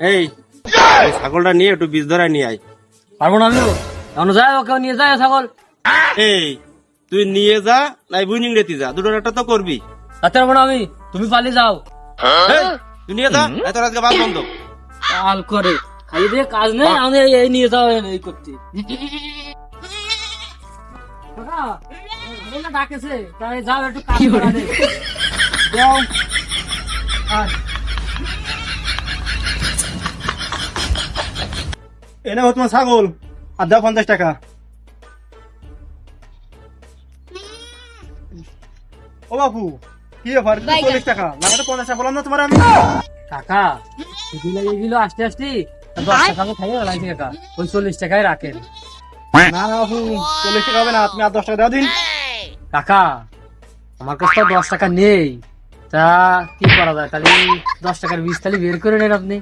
এই ছাগলটা নিয়ে একটু বীজ ধরা নিয়ে আয়। পারব না আমিও এখন যায় ওকে নিয়ে যায় ছাগল। এই তুই নিয়ে যা নাই বুঝিং রেতি যা দুটোর একটা তো করবি। তাতে পারব না আমি? তুমি পালিয়ে যাও। তুই নিয়ে যা এত আজকে বাদ বন্ধ। কাল করে। খাইয়ে দিয়ে কাজ নেই আমি এই- নিয়ে যাও এই করতে ডাকেছে তাই যাও একটু কাজ করা নেই যাও। এনে হতো তোমার ছাগল আর দাও পঞ্চাশ টাকা। ও বাপু কি ব্যাপার? চল্লিশ টাকা। লাগাতে পঞ্চাশ টাকা বললাম না তোমার আমি। কাকা এগুলো এগুলো আস্তে আস্তে। দশ টাকা আমি খাইয়ে লাগছে কাকা ওই চল্লিশ টাকায় রাখেন। না বাপু চল্লিশ টাকা হবে না তুমি আর দশ টাকা দাও দিন। কাকা আমার কাছে তো দশ টাকা নেই। তা কি করা যায়? তাহলে দশ টাকার বীজ তাহলে বের করে নেন আপনি।